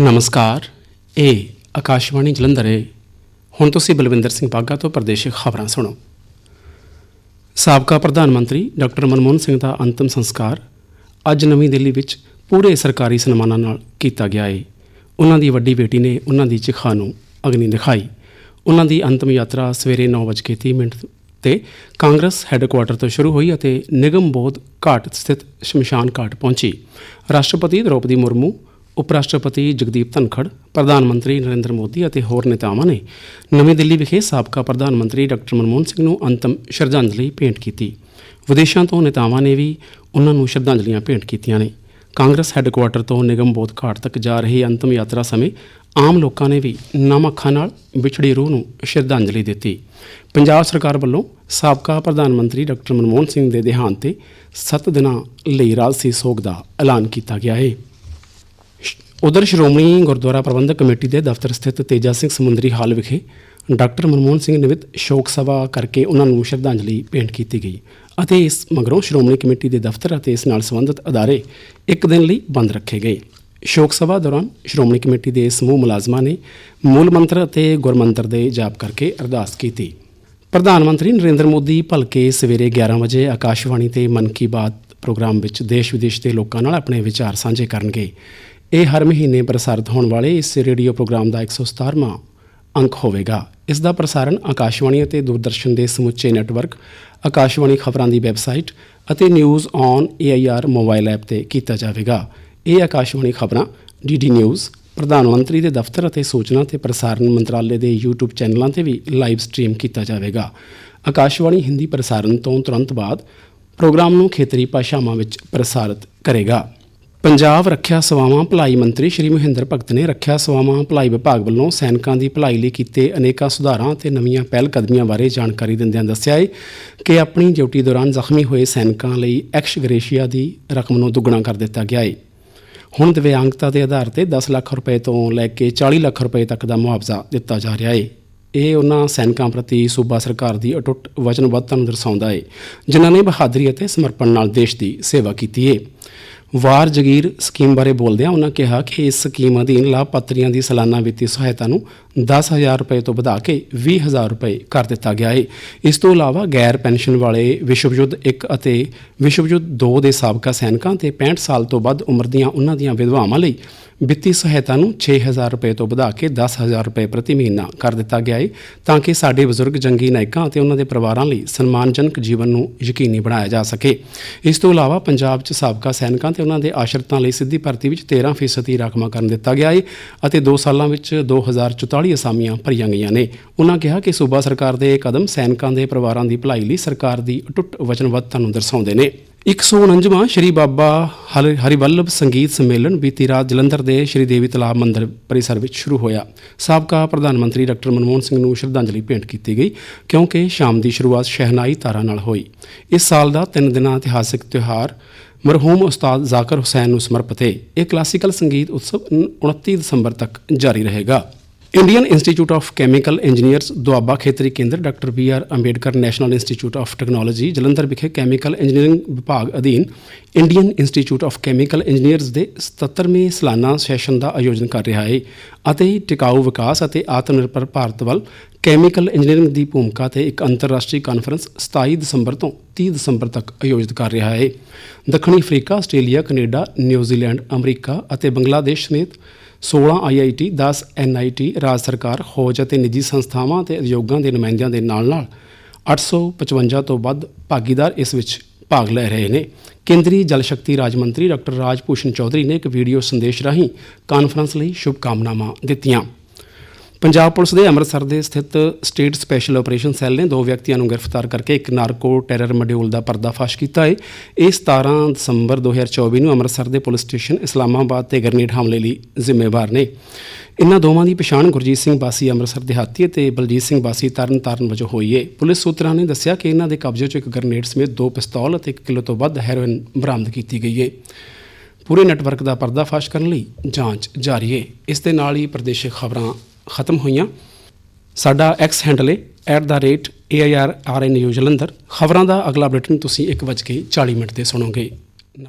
ਨਮਸਕਾਰ, ਇਹ ਆਕਾਸ਼ਵਾਣੀ ਜਲੰਧਰ ਹੈ ਹੁਣ ਤੁਸੀਂ ਬਲਵਿੰਦਰ ਸਿੰਘ ਬਾਗਾ ਤੋਂ ਪ੍ਰਦੇਸ਼ਿਕ ਖਬਰਾਂ ਸੁਣੋ। ਸਾਬਕਾ ਪ੍ਰਧਾਨ ਮੰਤਰੀ ਡਾਕਟਰ ਮਨਮੋਹਨ ਸਿੰਘ ਦਾ ਅੰਤਮ ਸੰਸਕਾਰ ਅੱਜ ਨਵੀਂ ਦਿੱਲੀ ਵਿੱਚ ਪੂਰੇ ਸਰਕਾਰੀ ਸਨਮਾਨਾਂ ਨਾਲ ਕੀਤਾ ਗਿਆ ਹੈ ਉਹਨਾਂ ਦੀ ਵੱਡੀ ਬੇਟੀ ਨੇ ਉਹਨਾਂ ਦੀ ਚਿਖਾ ਨੂੰ ਅਗਨੀ ਦਿਖਾਈ। ਉਹਨਾਂ ਦੀ ਅੰਤਮ ਯਾਤਰਾ ਸਵੇਰੇ 9:30 ਮਿੰਟ ਤੇ ਕਾਂਗਰਸ ਹੈੱਡਕੁਆਰਟਰ ਤੋਂ ਸ਼ੁਰੂ ਹੋਈ ਅਤੇ ਨਿਗਮ ਬੋਧ ਘਾਟ ਸਥਿਤ ਸ਼ਮਸ਼ਾਨ ਘਾਟ ਪਹੁੰਚੀ। ਰਾਸ਼ਟਰਪਤੀ ਦ੍ਰੋਪਦੀ ਮੁਰਮੂ ਉਪ ਰਾਸ਼ਟਰਪਤੀ ਜਗਦੀਪ ਧਨਖੜ, ਪ੍ਰਧਾਨ ਮੰਤਰੀ ਨਰਿੰਦਰ ਮੋਦੀ ਅਤੇ ਹੋਰ ਨੇਤਾਵਾਂ ਨੇ ਨਵੀਂ ਦਿੱਲੀ ਵਿਖੇ ਸਾਬਕਾ ਪ੍ਰਧਾਨ ਮੰਤਰੀ ਡਾਕਟਰ ਮਨਮੋਹਨ ਸਿੰਘ ਨੂੰ ਅੰਤਮ ਸ਼ਰਧਾਂਜਲੀ ਭੇਂਟ ਕੀਤੀ। ਵਿਦੇਸ਼ਾਂ ਤੋਂ ਨੇਤਾਵਾਂ ਨੇ ਵੀ ਉਹਨਾਂ ਨੂੰ ਸ਼ਰਧਾਂਜਲੀਆਂ ਭੇਂਟ ਕੀਤੀਆਂ ਨੇ। ਕਾਂਗਰਸ ਹੈੱਡਕੁਆਰਟਰ ਤੋਂ ਨਿਗਮ ਬੋਧ ਘਾਟ ਤੱਕ ਜਾ ਰਹੀ ਅੰਤਮ ਯਾਤਰਾ ਸਮੇਂ ਆਮ ਲੋਕਾਂ ਨੇ ਵੀ ਨਮ ਅੱਖਾਂ ਨਾਲ ਵਿਛੜੀ ਰੂਹ ਨੂੰ ਸ਼ਰਧਾਂਜਲੀ ਦਿੱਤੀ। ਪੰਜਾਬ ਸਰਕਾਰ ਵੱਲੋਂ ਸਾਬਕਾ ਪ੍ਰਧਾਨ ਮੰਤਰੀ ਡਾਕਟਰ ਮਨਮੋਹਨ ਸਿੰਘ ਦੇ ਦੇਹਾਂਤ ਤੇ 7 ਦਿਨਾਂ ਲਈ ਰਾਜਸੀ ਸੋਗ ਦਾ ਐਲਾਨ ਕੀਤਾ ਗਿਆ ਹੈ। ਉਧਰ ਸ਼੍ਰੋਮਣੀ ਗੁਰਦੁਆਰਾ ਪ੍ਰਬੰਧਕ ਕਮੇਟੀ ਦੇ ਦਫ਼ਤਰ ਸਥਿਤ ਤੇਜਾ ਸਿੰਘ ਸਮੁੰਦਰੀ ਹਾਲ ਵਿਖੇ ਡਾਕਟਰ ਮਨਮੋਹਨ ਸਿੰਘ ਨਿਮਿਤ ਸ਼ੋਕ ਸਭਾ ਕਰਕੇ ਉਹਨਾਂ ਨੂੰ ਸ਼ਰਧਾਂਜਲੀ ਭੇਂਟ ਕੀਤੀ ਗਈ ਅਤੇ ਇਸ ਮਗਰੋਂ ਸ਼੍ਰੋਮਣੀ ਕਮੇਟੀ ਦੇ ਦਫ਼ਤਰ ਅਤੇ ਇਸ ਨਾਲ ਸੰਬੰਧਿਤ ਅਦਾਰੇ ਇੱਕ ਦਿਨ ਲਈ ਬੰਦ ਰੱਖੇ ਗਏ। ਸ਼ੋਕ ਸਭਾ ਦੌਰਾਨ ਸ਼੍ਰੋਮਣੀ ਕਮੇਟੀ ਦੇ ਸਮੂਹ ਮੁਲਾਜ਼ਮਾਂ ਨੇ ਮੂਲ ਮੰਤਰ ਅਤੇ ਗੁਰਮੰਤਰ ਦੇ ਜਾਪ ਕਰਕੇ ਅਰਦਾਸ ਕੀਤੀ। ਪ੍ਰਧਾਨ ਮੰਤਰੀ ਨਰਿੰਦਰ ਮੋਦੀ ਭਲਕੇ ਸਵੇਰੇ 11 ਵਜੇ ਆਕਾਸ਼ਵਾਣੀ ਤੇ ਮਨ ਕੀ ਬਾਤ ਪ੍ਰੋਗਰਾਮ ਵਿੱਚ ਦੇਸ਼ ਵਿਦੇਸ਼ ਦੇ ਲੋਕਾਂ ਨਾਲ ਆਪਣੇ ਵਿਚਾਰ ਸਾਂਝੇ ਕਰਨਗੇ। ਇਹ ਹਰ ਮਹੀਨੇ ਪ੍ਰਸਾਰਿਤ ਹੋਣ ਵਾਲੇ ਇਸ ਰੇਡੀਓ ਪ੍ਰੋਗਰਾਮ ਦਾ 117ਵਾਂ ਅੰਕ ਹੋਵੇਗਾ। ਇਸ ਦਾ ਪ੍ਰਸਾਰਣ ਆਕਾਸ਼ਵਾਣੀ ਅਤੇ ਦੂਰਦਰਸ਼ਨ ਦੇ ਸਮੁੱਚੇ ਨੈੱਟਵਰਕ, ਆਕਾਸ਼ਵਾਣੀ ਖਬਰਾਂ ਦੀ ਵੈਬਸਾਈਟ ਅਤੇ news on AIR mobile app ਤੇ ਕੀਤਾ ਜਾਵੇਗਾ। ਇਹ ਆਕਾਸ਼ਵਾਣੀ ਖਬਰਾਂ ਡੀਡੀ ਨਿਊਜ਼, ਪ੍ਰਧਾਨ ਮੰਤਰੀ ਦੇ ਦਫ਼ਤਰ ਅਤੇ ਸੂਚਨਾ ਤੇ ਪ੍ਰਸਾਰਣ ਮੰਤਰਾਲੇ ਦੇ YouTube ਚੈਨਲਾਂ ਤੇ ਵੀ ਲਾਈਵ ਸਟ੍ਰੀਮ ਕੀਤਾ ਜਾਵੇਗਾ। ਆਕਾਸ਼ਵਾਣੀ ਹਿੰਦੀ ਪ੍ਰਸਾਰਣ ਤੋਂ ਤੁਰੰਤ ਬਾਅਦ ਪ੍ਰੋਗਰਾਮ ਨੂੰ ਖੇਤਰੀ ਭਾਸ਼ਾਵਾਂ ਵਿੱਚ ਪ੍ਰਸਾਰਿਤ ਕਰੇਗਾ। ਪੰਜਾਬ ਰੱਖਿਆ ਸੇਵਾਵਾਂ ਭਲਾਈ ਮੰਤਰੀ ਸ਼੍ਰੀ ਮਹਿੰਦਰ ਭਗਤ ਨੇ ਰੱਖਿਆ ਸੇਵਾਵਾਂ ਭਲਾਈ ਵਿਭਾਗ ਵੱਲੋਂ ਸੈਨਿਕਾਂ ਦੀ ਭਲਾਈ ਲਈ ਕੀਤੇ ਅਨੇਕਾਂ ਸੁਧਾਰਾਂ ਅਤੇ ਨਵੀਆਂ ਪਹਿਲ ਕਦਮੀਆਂ ਬਾਰੇ ਜਾਣਕਾਰੀ ਦਿੰਦਿਆਂ ਦੱਸਿਆ ਹੈ ਕਿ ਆਪਣੀ ਡਿਊਟੀ ਦੌਰਾਨ ਜ਼ਖਮੀ ਹੋਏ ਸੈਨਿਕਾਂ ਲਈ ਐਕਸ ਗ੍ਰੇਸ਼ੀਆ ਦੀ ਰਕਮ ਨੂੰ ਦੁੱਗਣਾ ਕਰ ਦਿੱਤਾ ਗਿਆ ਹੈ ਹੁਣ ਦਿਵਿਆਂਗਤਾ ਦੇ ਆਧਾਰ ਤੇ 10 ਲੱਖ ਰੁਪਏ ਤੋਂ ਲੈ ਕੇ 40 ਲੱਖ ਰੁਪਏ ਤੱਕ ਦਾ ਮੁਆਵਜ਼ਾ ਦਿੱਤਾ ਜਾ ਰਿਹਾ ਹੈ ਇਹ ਉਹਨਾਂ ਸੈਨਿਕਾਂ ਪ੍ਰਤੀ ਸੂਬਾ ਸਰਕਾਰ ਦੀ ਅਟੁੱਟ ਵਚਨਬੱਧਤਾ ਨੂੰ ਦਰਸਾਉਂਦਾ ਹੈ ਜਿਨ੍ਹਾਂ ਨੇ ਬਹਾਦਰੀ ਅਤੇ ਸਮਰਪਣ ਨਾਲ ਦੇਸ਼ ਦੀ ਸੇਵਾ ਕੀਤੀ ਹੈ ਵਾਰ ਜਗੀਰ ਸਕੀਮ ਬਾਰੇ ਬੋਲਦਿਆਂ ਉਹਨਾਂ ਕਿਹਾ ਕਿ ਇਸ ਸਕੀਮ ਅਧੀਨ ਲਾਭਪਾਤਰੀਆਂ ਦੀ ਸਾਲਾਨਾ ਵਿੱਤੀ ਸਹਾਇਤਾ ਨੂੰ 10000 ਰੁਪਏ ਤੋਂ ਵਧਾ ਕੇ 20000 ਰੁਪਏ ਕਰ ਦਿੱਤਾ ਗਿਆ ਹੈ ਇਸ ਤੋਂ ਇਲਾਵਾ ਗੈਰ ਪੈਨਸ਼ਨ ਵਾਲੇ ਵਿਸ਼ਵ ਯੁੱਧ 1 ਅਤੇ ਵਿਸ਼ਵ ਯੁੱਧ 2 ਦੇ ਸਾਬਕਾ ਸੈਨਿਕਾਂ ਤੇ 65 ਸਾਲ ਤੋਂ ਵੱਧ ਉਮਰ ਦੀਆਂ ਉਹਨਾਂ ਦੀਆਂ ਵਿਧਵਾਵਾਂ ਲਈ ਵਿੱਤੀ ਸਹਾਇਤਾ ਨੂੰ 6000 ਰੁਪਏ ਤੋਂ ਵਧਾ ਕੇ 10000 ਰੁਪਏ ਪ੍ਰਤੀ ਮਹੀਨਾ ਕਰ ਦਿੱਤਾ ਗਿਆ ਹੈ ਤਾਂ ਕਿ ਸਾਡੇ ਬਜ਼ੁਰਗ ਜੰਗੀ ਨਾਇਕਾਂ ਅਤੇ ਉਹਨਾਂ ਦੇ ਪਰਿਵਾਰਾਂ ਲਈ ਸਨਮਾਨਜਨਕ ਜੀਵਨ ਨੂੰ ਯਕੀਨੀ ਬਣਾਇਆ ਜਾ ਸਕੇ। ਇਸ ਤੋਂ ਇਲਾਵਾ ਪੰਜਾਬ 'ਚ ਸਾਬਕਾ ਸੈਨਿਕਾਂ ਤੇ ਉਹਨਾਂ ਦੇ ਆਸ਼ਰਿਤਾਂ ਲਈ ਸਿੱਧੀ ਭਰਤੀ ਵਿੱਚ 13% ਹੀ ਰਾਖਵਾਂਕਰਨ ਦਿੱਤਾ ਗਿਆ ਹੈ ਅਤੇ 2 ਸਾਲਾਂ ਵਿੱਚ 2044 ਅਸਾਮੀਆਂ ਭਰੀਆਂ ਗਈਆਂ ਨੇ। ਉਹਨਾਂ ਕਿਹਾ ਕਿ ਸੂਬਾ ਸਰਕਾਰ ਦੇ ਇਹ ਕਦਮ ਸੈਨਿਕਾਂ ਦੇ ਪਰਿਵਾਰਾਂ ਦੀ ਭਲਾਈ ਲਈ ਸਰਕਾਰ ਦੀ ਅਟੁੱਟ ਵਚਨਬੱਧਤਾ ਨੂੰ ਦਰਸਾਉਂਦੇ ਨੇ। 149ਵਾਂ ਸ਼੍ਰੀ ਬਾਬਾ ਹਰਿ, ਹਰਿਵੱਲਭ ਸੰਗੀਤ ਸੰਮੇਲਨ ਬੀਤੀ ਰਾਤ ਜਲੰਧਰ ਦੇ ਸ਼੍ਰੀ ਦੇਵੀ ਤਲਾਬ ਮੰਦਿਰ ਪਰਿਸਰ ਵਿੱਚ ਸ਼ੁਰੂ ਹੋਇਆ। ਸਾਬਕਾ ਪ੍ਰਧਾਨ ਮੰਤਰੀ ਡਾਕਟਰ ਮਨਮੋਹਨ ਸਿੰਘ ਨੂੰ ਸ਼ਰਧਾਂਜਲੀ ਭੇਂਟ ਕੀਤੀ ਗਈ, ਕਿਉਂਕਿ ਸ਼ਾਮ ਦੀ ਸ਼ੁਰੂਆਤ ਸ਼ਹਿਨਾਈ ਤਾਰਾ ਨਾਲ ਹੋਈ। ਇਸ ਸਾਲ ਦਾ ਤਿੰਨ ਦਿਨਾਂ ਇਤਿਹਾਸਿਕ ਤਿਉਹਾਰ ਮਰਹੂਮ ਉਸਤਾਦ ਜ਼ਾਕਰ ਹੁਸੈਨ ਨੂੰ ਸਮਰਪਿਤ ਹੈ ਇਹ ਕਲਾਸੀਕਲ ਸੰਗੀਤ ਉਤਸਵ 29 ਦਸੰਬਰ ਤੱਕ ਜਾਰੀ ਰਹੇਗਾ। Indian Institute of Chemical Engineers Doaba ਖੇਤਰੀ ਕੇਂਦਰ doctor B R Ambedkar National Institute of Technology Jalandhar ਵਿਖੇ ਕੈਮੀਕਲ ਇੰਜੀਨੀਅਰਿੰਗ ਵਿਭਾਗ ਅਧੀਨ Indian Institute of Chemical Engineers ਦੇ 77ਵੇਂ ਸਾਲਾਨਾ ਸੈਸ਼ਨ ਦਾ ਆਯੋਜਨ ਕਰ ਰਿਹਾ ਹੈ। ਅਤੇ ਟਿਕਾਊ ਵਿਕਾਸ ਅਤੇ ਆਤਮ ਨਿਰਭਰ ਭਾਰਤ ਵੱਲ ਕੈਮੀਕਲ ਇੰਜੀਨੀਅਰਿੰਗ ਦੀ ਭੂਮਿਕਾ ਤੇ ਇੱਕ ਅੰਤਰਰਾਸ਼ਟਰੀ ਕਾਨਫਰੰਸ 27 ਦਸੰਬਰ ਤੋਂ 30 ਦਸੰਬਰ ਤੱਕ ਆਯੋਜਿਤ ਕਰ ਰਿਹਾ ਹੈ। ਦੱਖਣੀ Africa, Australia, Canada New Zealand America ਅਤੇ ਬੰਗਲਾਦੇਸ਼ ਸਮੇਤ 16 ਆਈਆਈਟੀ 10 ਐਨਆਈਟੀ ਰਾਜ ਸਰਕਾਰ, ਖੋਜ ਅਤੇ ਨਿੱਜੀ ਸੰਸਥਾਵਾਂ ਅਤੇ ਉਦਯੋਗਾਂ ਦੇ ਨੁਮਾਇੰਦਿਆਂ ਦੇ ਨਾਲ-ਨਾਲ 855 ਤੋਂ ਵੱਧ ਭਾਗੀਦਾਰ ਇਸ ਵਿੱਚ ਭਾਗ ਲੈ ਰਹੇ ਨੇ। ਕੇਂਦਰੀ ਜਲ ਸ਼ਕਤੀ ਰਾਜ ਮੰਤਰੀ ਡਾਕਟਰ ਰਾਜ ਭੂਸ਼ਣ ਚੌਧਰੀ ਨੇ ਇੱਕ ਵੀਡੀਓ ਸੰਦੇਸ਼ ਰਾਹੀਂ ਕਾਨਫਰੰਸ ਲਈ ਸ਼ੁਭਕਾਮਨਾਵਾਂ ਦਿੱਤੀਆਂ। ਪੰਜਾਬ ਪੁਲਿਸ ਦੇ ਅੰਮ੍ਰਿਤਸਰ ਦੇ ਸਥਿਤ ਸਟੇਟ ਸਪੈਸ਼ਲ ਆਪਰੇਸ਼ਨ ਸੈੱਲ ਨੇ ਦੋ ਵਿਅਕਤੀਆਂ ਨੂੰ ਗ੍ਰਿਫਤਾਰ ਕਰਕੇ ਇੱਕ ਨਾਰਕੋ ਟੈਰਰ ਮੋਡਿਊਲ ਦਾ ਪਰਦਾਫਾਸ਼ ਕੀਤਾ ਹੈ। ਇਹ 17 ਦਸੰਬਰ 2024 ਨੂੰ ਅੰਮ੍ਰਿਤਸਰ ਦੇ ਪੁਲਿਸ ਸਟੇਸ਼ਨ ਇਸਲਾਮਾਬਾਦ ਤੇ ਗ੍ਰਨੇਡ ਹਮਲੇ ਲਈ ਜ਼ਿੰਮੇਵਾਰ ਨੇ। ਇਨ੍ਹਾਂ ਦੋਵਾਂ ਦੀ ਪਛਾਣ ਗੁਰਜੀਤ ਸਿੰਘ ਬਾਸੀ ਅੰਮ੍ਰਿਤਸਰ ਦਿਹਾਤੀ ਅਤੇ ਬਲਜੀਤ ਸਿੰਘ ਬਾਸੀ ਤਰਨਤਾਰਨ ਵਜੋਂ ਹੋਈ ਹੈ ਪੁਲਿਸ ਸੂਤਰਾਂ ਨੇ ਦੱਸਿਆ ਕਿ ਇਹਨਾਂ ਦੇ ਕਬਜ਼ੇ 'ਚੋਂ ਇੱਕ ਗ੍ਰਨੇਡ ਸਮੇਤ ਦੋ ਪਿਸਤੌਲ ਅਤੇ 1 ਕਿਲੋ ਤੋਂ ਵੱਧ ਹੈਰੋਇਨ ਬਰਾਮਦ ਕੀਤੀ ਗਈ ਹੈ ਪੂਰੇ ਨੈਟਵਰਕ ਦਾ ਪਰਦਾਫਾਸ਼ ਕਰਨ ਲਈ ਜਾਂਚ ਜਾਰੀ ਹੈ ਇਸ ਦੇ ਨਾਲ ਹੀ ਪ੍ਰਦੇਸ਼ਿਕ ਖਬਰਾਂ ਖਤਮ ਹੋਈਆਂ। ਸਾਡਾ ਐਕਸ ਹੈਂਡਲ ਹੈ @airrninews ਜਲੰਧਰ। ਖਬਰਾਂ ਦਾ ਅਗਲਾ ਬੁਲੇਟਿਨ ਤੁਸੀਂ 1:40 ਮਿੰਟ ਤੇ ਸੁਣੋਗੇ।